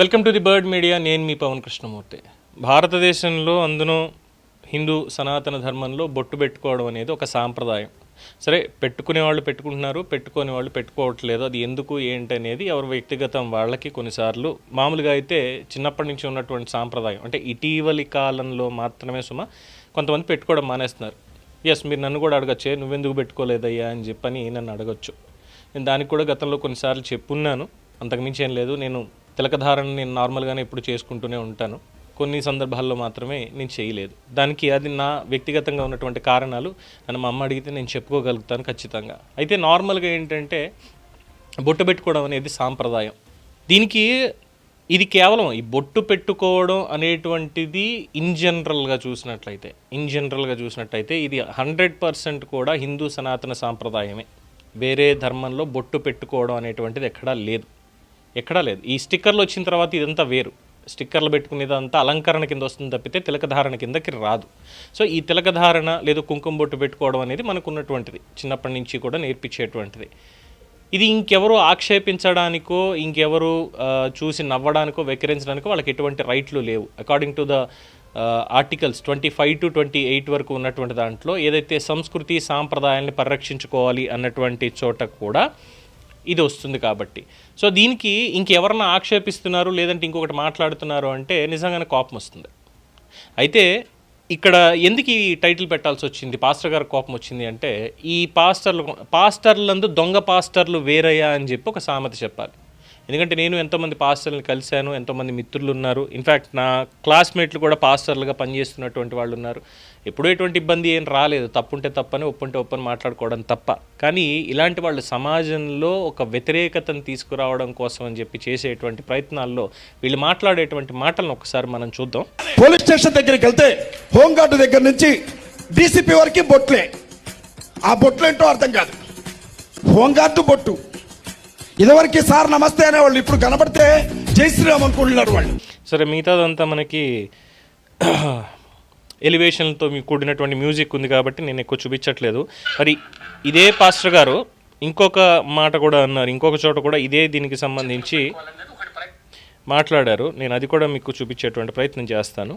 Welcome to the bird media నేను మీ పవన్ కృష్ణమూర్తి. భారతదేశంలో అందునో హిందూ సనాతన ధర్మంలో బొట్టు పెట్టుకోవడం అనేది ఒక సాంప్రదాయం. సరే పెట్టుకునే వాళ్ళు పెట్టుకుంటున్నారు పెట్టుకోని వాళ్ళు పెట్టుకోవట్లేదు. అది ఎందుకు ఏంటి అనేది ఎవరి వ్యక్తిగతం వాళ్ళకి కొన్నిసార్లు మామూలుగా అయితే చిన్నప్పటి నుంచి ఉన్నటువంటి సాంప్రదాయం. అంటే ఇటీవలి కాలంలో మాత్రమే సుమ కొంతమంది పెట్టుకోవడం మానేస్తున్నారు. ఎస్ మీరు నన్ను కూడా అడగచ్చే నువ్వెందుకు పెట్టుకోలేదయ్యా అని చెప్పని నన్ను అడగచ్చు. నేను దానికి కూడా గతంలో కొన్నిసార్లు చెప్పున్నాను. అంతకుమించి ఏం లేదు. నేను తిలకధారణ నేను నార్మల్గానే ఎప్పుడు చేసుకుంటూనే ఉంటాను. కొన్ని సందర్భాల్లో మాత్రమే నేను చేయలేదు. దానికి అది నా వ్యక్తిగతంగా ఉన్నటువంటి కారణాలు నన్ను మా అమ్మ అడిగితే నేను చెప్పుకోగలుగుతాను ఖచ్చితంగా. అయితే నార్మల్గా ఏంటంటే బొట్టు పెట్టుకోవడం అనేది సాంప్రదాయం. దీనికి ఇది కేవలం ఈ బొట్టు పెట్టుకోవడం అనేటువంటిది ఇన్ జనరల్గా చూసినట్లయితే ఇన్ జనరల్గా చూసినట్లయితే ఇది హండ్రెడ్ పర్సెంట్ కూడా హిందూ సనాతన సాంప్రదాయమే. వేరే ధర్మంలో బొట్టు పెట్టుకోవడం అనేటువంటిది ఎక్కడా లేదు. ఎక్కడా లేదు. ఈ స్టిక్కర్లు వచ్చిన తర్వాత ఇదంతా వేరు. స్టిక్కర్లు పెట్టుకునేదంతా అలంకరణ కింద వస్తుంది తప్పితే తిలకధారణ కిందకి రాదు. సో ఈ తిలకధారణ లేదు కుంకుమ బొట్టు పెట్టుకోవడం అనేది మనకు ఉన్నటువంటిది చిన్నప్పటి నుంచి కూడా నేర్పించేటువంటిది. ఇది ఇంకెవరు ఆక్షేపించడానికో ఇంకెవరు చూసి నవ్వడానికో వెక్కిరించడానికో వాళ్ళకి ఎటువంటి రైట్లు లేవు. According to the articles twenty five to twenty eight వరకు ఉన్నటువంటి దాంట్లో ఏదైతే సంస్కృతి సాంప్రదాయాల్ని పరిరక్షించుకోవాలి అన్నటువంటి చోట కూడా ఇది వస్తుంది కాబట్టి. సో దీనికి ఇంకెవరన్నా ఆక్షేపిస్తున్నారు? లేదంటే ఇంకొకటి మాట్లాడుతున్నారు అంటే నిజంగానే కోపం వస్తుంది. అయితే ఇక్కడ ఎందుకు ఈ టైటిల్ పెట్టాల్సి వచ్చింది? పాస్టర్ గారు కోపం వచ్చింది అంటే ఈ పాస్టర్లు పాస్టర్లందు దొంగ పాస్టర్లు వేరయ్యా అని చెప్పి ఒక సామెత చెప్పాలి. ఎందుకంటే నేను ఎంతోమంది పాస్టర్లను కలిశాను ఎంతోమంది మిత్రులు ఉన్నారు ఇన్ఫ్యాక్ట్ నా క్లాస్మేట్లు కూడా పాస్టర్లుగా పనిచేస్తున్నటువంటి వాళ్ళు ఉన్నారు. ఎప్పుడూ ఎటువంటి ఇబ్బంది ఏం రాలేదు. తప్పుంటే తప్పని ఒప్పుంటే ఒప్పని మాట్లాడుకోవడం తప్ప. కానీ ఇలాంటి వాళ్ళు సమాజంలో ఒక వ్యతిరేకతను తీసుకురావడం కోసం అని చెప్పి చేసేటువంటి ప్రయత్నాల్లో వీళ్ళు మాట్లాడేటువంటి మాటలను ఒకసారి మనం చూద్దాం. పోలీస్ స్టేషన్ దగ్గరికి వెళ్తే హోంగార్డు దగ్గర నుంచి డీసీపీ వరకు బొట్లే. ఆ బొట్లు ఏంటో అర్థం కాదు. హోంగార్డు బొట్టు. ఇదివరకు సార్ నమస్తే అనేవాళ్ళు ఇప్పుడు కనబడితే జై శ్రీరామ్ అనుకుంటున్నారు వాళ్ళు. సరే మిగతాదంతా మనకి ఎలివేషన్తో మీకు కూడినటువంటి మ్యూజిక్ ఉంది కాబట్టి నేను ఎక్కువ చూపించట్లేదు. మరి ఇదే పాస్టర్ గారు ఇంకొక మాట కూడా అన్నారు ఇంకొక చోట కూడా ఇదే దీనికి సంబంధించి మాట్లాడారు. నేను అది కూడా మీకు చూపించేటువంటి ప్రయత్నం చేస్తాను.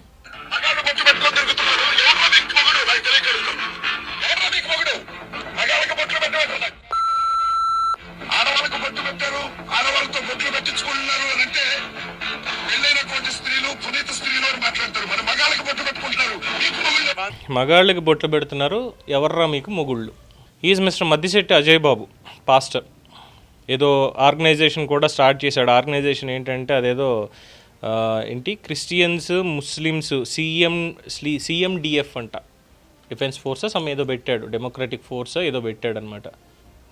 ఆడవాళ్ళతో బొట్లు పెట్టించుకుంటున్నారు అని అంటే పెళ్ళైనటువంటి స్త్రీలు పునీత స్త్రీలు అని మాట్లాడతారు. మన మగాళ్ళకి బొట్లు పెట్టుకుంటున్నారు. మీకు మొగుళ్ళు మగాళ్ళకి బొట్లు పెడుతున్నారు ఎవర్రా మీకు మొగుళ్ళు? Is mister Maddisetti Ajay Babu pastor ఏదో ఆర్గనైజేషన్ కూడా స్టార్ట్ చేశాడు. ఆర్గనైజేషన్ ఏంటంటే అదేదో ఏంటి? క్రిస్టియన్స్ ముస్లిమ్స్ సిఎం సిఎండిఎఫ్ అంట. డిఫెన్స్ ఫోర్సెస్ అమ్మ ఏదో పెట్టాడు. డెమోక్రటిక్ ఫోర్స్ ఏదో పెట్టాడు అనమాట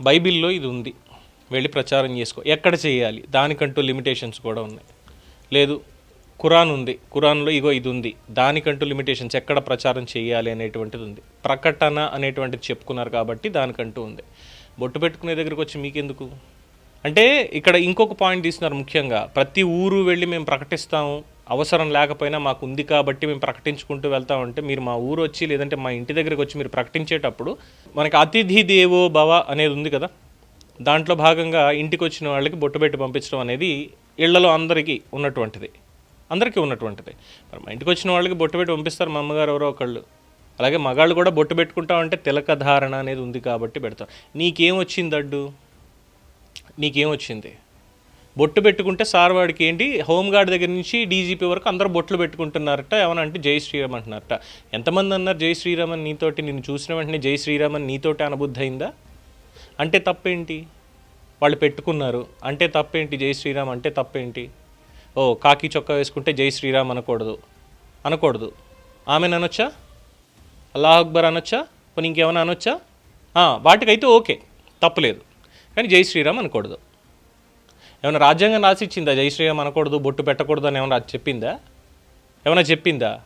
బైబిల్లో ఇది ఉంది. వెళ్ళి ప్రచారం చేసుకో. ఎక్కడ చేయాలి? దానికంటూ లిమిటేషన్స్ కూడా ఉన్నాయి. లేదు కురాన్ ఉంది. ఖురాన్లో ఇగో ఇది ఉంది. దానికంటూ లిమిటేషన్స్ ఎక్కడ ప్రచారం చేయాలి అనేటువంటిది ఉంది. ప్రకటన అనేటువంటిది చెప్పుకున్నారు కాబట్టి దానికంటూ ఉంది. బొట్టు పెట్టుకునే దగ్గరికి వచ్చి మీకెందుకు? అంటే ఇక్కడ ఇంకొక పాయింట్ తీస్తున్నారు ముఖ్యంగా. ప్రతి ఊరు వెళ్ళి మేము ప్రకటిస్తాము. అవసరం లేకపోయినా మాకు ఉంది కాబట్టి మేము ప్రకటించుకుంటూ వెళ్తామంటే మీరు మా ఊరు వచ్చి లేదంటే మా ఇంటి దగ్గరికి వచ్చి మీరు ప్రకటించేటప్పుడు మనకి అతిథి దేవో భవ అనేది ఉంది కదా? దాంట్లో భాగంగా ఇంటికి వచ్చిన వాళ్ళకి బొట్టు పెట్టి పంపించడం అనేది ఇళ్ళలో అందరికీ ఉన్నటువంటిది. అందరికీ ఉన్నటువంటిది. మరి మా ఇంటికి వచ్చిన వాళ్ళకి బొట్టు పెట్టి పంపిస్తారు మా అమ్మగారు ఎవరో ఒకళ్ళు. అలాగే మగాళ్ళు కూడా బొట్టు పెట్టుకుంటామంటే తిలక ధారణ అనేది ఉంది కాబట్టి పెడతాం నీకేం వచ్చింది అడ్డు? నీకేం వచ్చింది బొట్టు పెట్టుకుంటే సార్ వాడికి ఏంటి? హోంగార్డ్ దగ్గర నుంచి డీజీపీ వరకు అందరూ బొట్లు పెట్టుకుంటున్నారట. ఏమనంటే జై శ్రీరామ్ అంటున్నారట. ఎంతమంది అన్నారు జై శ్రీరామ్ అని నీతోటి? నేను చూసిన వెంటనే జై శ్రీరామ్ అని నీతోటి అనుబుద్ధి అయిందా అంటే తప్పేంటి? వాళ్ళు పెట్టుకున్నారు. అంటే తప్పేంటి? జై శ్రీరామ్ అంటే తప్పేంటి? ఓ కాకి చొక్కా వేసుకుంటే జై శ్రీరామ్ అనకూడదు. అనకూడదు. ఆమెను అనొచ్చా? అల్లాహ్ అక్బర్ అనొచ్చా? పోనీ ఇంకేమైనా అనొచ్చా? వాటికైతే ఓకే. తప్పులేదు. కానీ జై శ్రీరామ్ అనకూడదు. ఏమైనా రాజ్యాంగం రాసి ఇచ్చిందా జై శ్రీరామ్ అనకూడదు బొట్టు పెట్టకూడదు అని ఏమైనా చెప్పిందా? ఏమైనా చెప్పిందా?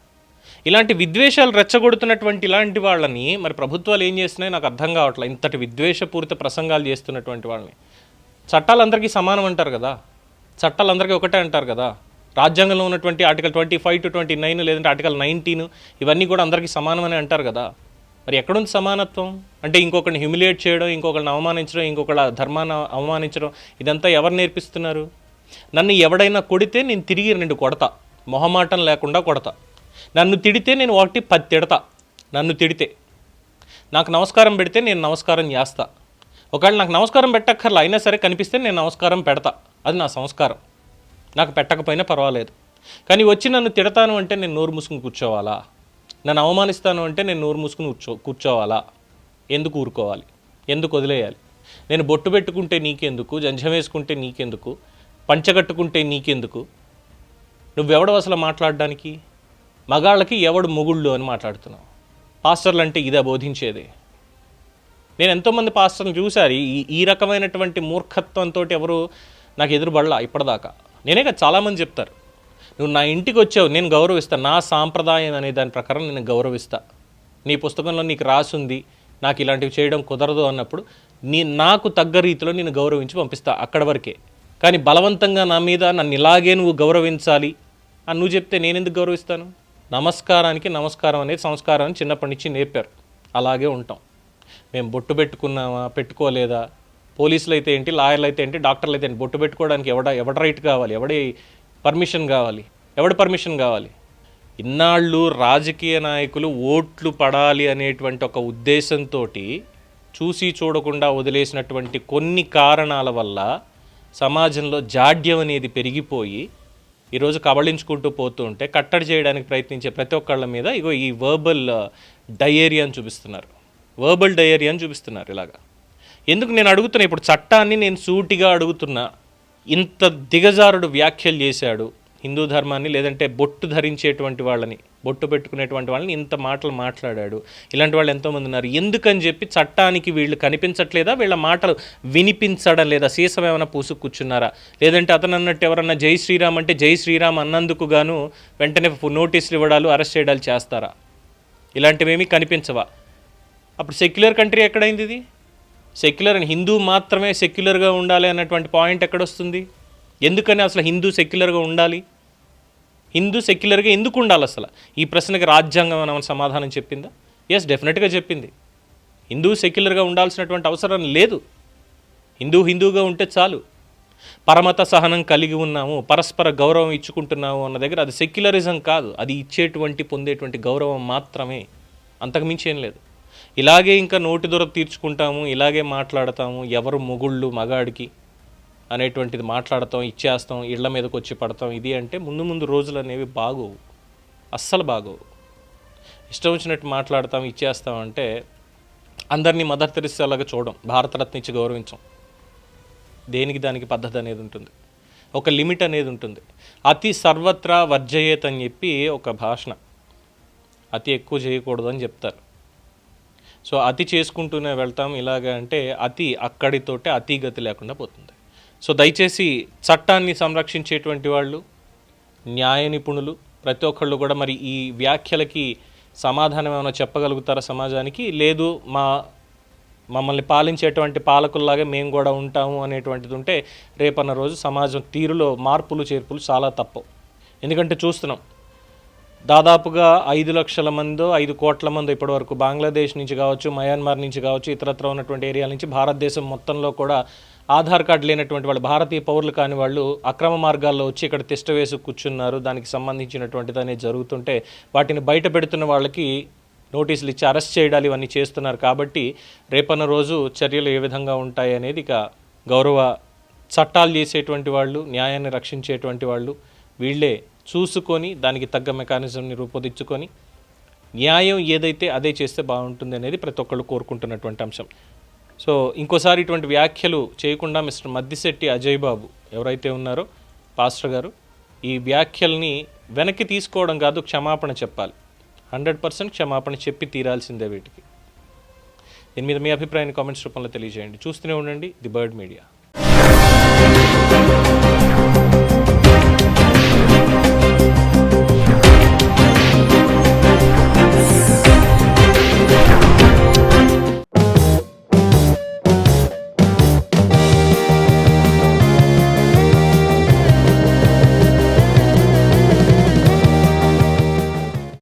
ఇలాంటి విద్వేషాలు రెచ్చగొడుతున్నటువంటి ఇలాంటి వాళ్ళని మరి ప్రభుత్వాలు ఏం చేస్తున్నాయి నాకు అర్థం కావట్లేదు. ఇంతటి విద్వేషపూరిత ప్రసంగాలు చేస్తున్నటువంటి వాళ్ళని. చట్టాలు అందరికీ సమానం అంటారు కదా. చట్టాలు అందరికీ ఒకటే అంటారు కదా. రాజ్యాంగంలో ఉన్నటువంటి article twenty five to twenty nine లేదంటే ఆర్టికల్ నైన్టీన్ ఇవన్నీ కూడా అందరికీ సమానమని అంటారు కదా. మరి ఎక్కడుంది సమానత్వం? అంటే ఇంకొకరిని హ్యూమిలియేట్ చేయడం ఇంకొకరిని అవమానించడం ఇంకొకళ్ళ ధర్మాన్ని అవమానించడం ఇదంతా ఎవరు నేర్పిస్తున్నారు? నన్ను ఎవడైనా కొడితే నేను తిరిగి రెండు కొడతా. మొహమాటం లేకుండా కొడతా. నన్ను తిడితే నేను ఒకటి పది తిడతా. నన్ను తిడితే. నాకు నమస్కారం పెడితే నేను నమస్కారం చేస్తా. ఒకవేళ నాకు నమస్కారం పెట్టక్కర్లా అయినా సరే కనిపిస్తే నేను నమస్కారం పెడతా. అది నా సంస్కారం. నాకు పెట్టకపోయినా పర్వాలేదు. కానీ వచ్చి నన్ను తిడతాను అంటే నేను నోరు మూసుకుని కూర్చోవాలా? నన్ను అవమానిస్తాను అంటే నేను నోరు మూసుకుని కూర్చో కూర్చోవాలా? ఎందుకు ఊరుకోవాలి? ఎందుకు వదిలేయాలి? నేను బొట్టు పెట్టుకుంటే నీకెందుకు? జంజం వేసుకుంటే నీకెందుకు? పంచగట్టుకుంటే నీకెందుకు? నువ్వెవడో అసలు మాట్లాడడానికి? మగాళ్ళకి ఎవడు మొగుళ్ళు అని మాట్లాడుతున్నాం పాస్టర్లు అంటే ఇదే బోధించేది. నేను ఎంతోమంది పాస్టర్ని చూశారు ఈ ఈ రకమైనటువంటి మూర్ఖత్వంతో ఎవరు నాకు ఎదురుబడలా ఇప్పటిదాకా. నేనే కదా చాలామంది చెప్తారు నువ్వు నా ఇంటికి వచ్చావు నేను గౌరవిస్తా నా సాంప్రదాయం అనే దాని ప్రకారం నేను గౌరవిస్తా. నీ పుస్తకంలో నీకు రాసుంది నాకు ఇలాంటివి చేయడం కుదరదు అన్నప్పుడు నీ నాకు తగ్గ రీతిలో నేను గౌరవించి పంపిస్తా అక్కడ వరకే. కానీ బలవంతంగా నా మీద నన్ను ఇలాగే నువ్వు గౌరవించాలి అని నువ్వు చెప్తే నేను ఎందుకు గౌరవిస్తాను? నమస్కారానికి నమస్కారం అనేది సంస్కారం అని చిన్నప్పటి నుంచి నేర్పారు. అలాగే ఉంటాం. మేము బొట్టు పెట్టుకున్నామా పెట్టుకోలేదా? పోలీసులు అయితే ఏంటి లాయర్లు అయితే ఏంటి డాక్టర్లు అయితే ఏంటి బొట్టు పెట్టుకోవడానికి ఎవడ ఎవడ రైట్ కావాలి ఎవడి పర్మిషన్ కావాలి ఎవడి పర్మిషన్ కావాలి? ఇన్నాళ్ళు రాజకీయ నాయకులు ఓట్లు పడాలి అనేటువంటి ఒక ఉద్దేశంతో చూసి చూడకుండా వదిలేసినటువంటి కొన్ని కారణాల వల్ల సమాజంలో జాడ్యం అనేది పెరిగిపోయి ఈరోజు కబళించుకుంటూ పోతూ ఉంటే కట్టడి చేయడానికి ప్రయత్నించే ప్రతి ఒక్కళ్ళ మీద ఇగో ఈ వర్బల్ డయేరియా uh, అని చూపిస్తున్నారు. వర్బల్ డయేరియా అని చూపిస్తున్నారు ఇలాగా. ఎందుకు నేను అడుగుతున్నా? ఇప్పుడు చట్టాన్ని నేను సూటిగా అడుగుతున్నా. ఇంత దిగజారుడు వ్యాఖ్యలు చేశాడు. హిందూ ధర్మాన్ని లేదంటే బొట్టు ధరించేటువంటి వాళ్ళని బొట్టు పెట్టుకునేటువంటి వాళ్ళని ఇంత మాటలు మాట్లాడాడు. ఇలాంటి వాళ్ళు ఎంతోమంది ఉన్నారు. ఎందుకని చెప్పి చట్టానికి వీళ్ళు కనిపించట్లేదా? వీళ్ళ మాటలు వినిపించడం లేదా సీసం ఏమైనా పూసుకు కూర్చున్నారా? లేదంటే అతను అన్నట్టు ఎవరన్నా జై శ్రీరామ్ అంటే జై శ్రీరామ్ అన్నందుకు గాను వెంటనే నోటీసులు ఇవ్వడాలు అరెస్ట్ చేయడాలు చేస్తారా? ఇలాంటివేమీ కనిపించవా? అప్పుడు సెక్యులర్ కంట్రీ ఎక్కడైంది ఇది? సెక్యులర్ అని హిందూ మాత్రమే సెక్యులర్గా ఉండాలి అన్నటువంటి పాయింట్ ఎక్కడొస్తుంది? ఎందుకని అసలు హిందూ సెక్యులర్గా ఉండాలి? హిందూ సెక్యులర్గా ఎందుకు ఉండాలి అసలు? ఈ ప్రశ్నకి రాజ్యాంగం ఏమైనా సమాధానం చెప్పిందా? ఎస్ డెఫినెట్గా చెప్పింది. హిందూ సెక్యులర్గా ఉండాల్సినటువంటి అవసరం లేదు. హిందూ హిందూగా ఉంటే చాలు. పరమత సహనం కలిగి ఉన్నాము పరస్పర గౌరవం ఇచ్చుకుంటున్నాము అన్న దగ్గర అది సెక్యులరిజం కాదు. అది ఇచ్చేటువంటి పొందేటువంటి గౌరవం మాత్రమే. అంతకు మించి ఏం లేదు. ఇలాగే ఇంకా నోటి దొర తీర్చుకుంటాము ఇలాగే మాట్లాడతాము ఎవరు మొగుళ్ళు మగాడికి అనేటువంటిది మాట్లాడతాం ఇచ్చేస్తాం ఇళ్ళ మీదకి వచ్చి పడతాం. ఇది అంటే ముందు ముందు రోజులు అనేవి బాగోవు. అస్సలు బాగోవు. ఇష్టం వచ్చినట్టు మాట్లాడతాం ఇచ్చేస్తాం అంటే అందరినీ మదర్ తెరిసేలాగా చూడడం భారతరత్న ఇచ్చి గౌరవించం. దేనికి దానికి పద్ధతి అనేది ఉంటుంది. ఒక లిమిట్ అనేది ఉంటుంది. అతి సర్వత్రా వర్జయేత్ అని చెప్పి ఒక భాషణ. అతి ఎక్కువ చేయకూడదు అని చెప్తారు. సో అతి చేసుకుంటూనే వెళ్తాం. ఇలాగ అంటే అతి అక్కడితోటే అతి గతి లేకుండా పోతుంది. సో దయచేసి చట్టాన్ని సంరక్షించేటువంటి వాళ్ళు న్యాయ నిపుణులు ప్రతి ఒక్కళ్ళు కూడా మరి ఈ వ్యాఖ్యలకి సమాధానం ఏమైనా చెప్పగలుగుతారా సమాజానికి? లేదు మా మమ్మల్ని పాలించేటువంటి పాలకుల్లాగా మేము కూడా ఉంటాము అనేటువంటిది ఉంటే రేపన్న రోజు సమాజం తీరులో మార్పులు చేర్పులు చాలా తప్పవు ఎందుకంటే చూస్తున్నాం దాదాపుగా ఐదు లక్షల మందో ఐదు కోట్ల మంది ఇప్పటివరకు బంగ్లాదేశ్ నుంచి కావచ్చు మయన్మార్ నుంచి కావచ్చు ఇతరత్ర ఉన్నటువంటి ఏరియాల నుంచి భారతదేశం మొత్తంలో కూడా ఆధార్ కార్డు లేనటువంటి వాళ్ళు భారతీయ పౌరులు కాని వాళ్ళు అక్రమ మార్గాల్లో వచ్చి ఇక్కడ తిష్ట వేసి కూర్చున్నారు. దానికి సంబంధించినటువంటిది అనేది జరుగుతుంటే వాటిని బయట పెడుతున్న వాళ్ళకి నోటీసులు ఇచ్చి అరెస్ట్ చేయడాలు ఇవన్నీ చేస్తున్నారు. కాబట్టి రేపన్న రోజు చర్యలు ఏ విధంగా ఉంటాయి అనేది ఇక గౌరవ చట్టాలు చేసేటువంటి వాళ్ళు న్యాయాన్ని రక్షించేటువంటి వాళ్ళు వీళ్ళే చూసుకొని దానికి తగ్గ మెకానిజంని రూపొందించుకొని న్యాయం ఏదైతే అదే చేస్తే బాగుంటుంది అనేది ప్రతి ఒక్కళ్ళు కోరుకుంటున్నటువంటి అంశం. సో ఇంకోసారి ఇటువంటి వ్యాఖ్యలు చేయకుండా మిస్టర్ మద్దిశెట్టి అజయ్ బాబు ఎవరైతే ఉన్నారో పాస్టర్ గారు ఈ వ్యాఖ్యల్ని వెనక్కి తీసుకోవడం కాదు క్షమాపణ చెప్పాలి. హండ్రెడ్ పర్సెంట్ క్షమాపణ చెప్పి తీరాల్సిందే వీటికి. దీని మీద మీ అభిప్రాయాన్ని కామెంట్స్ రూపంలో తెలియజేయండి. చూస్తూనే ఉండండి ది బర్డ్ మీడియా.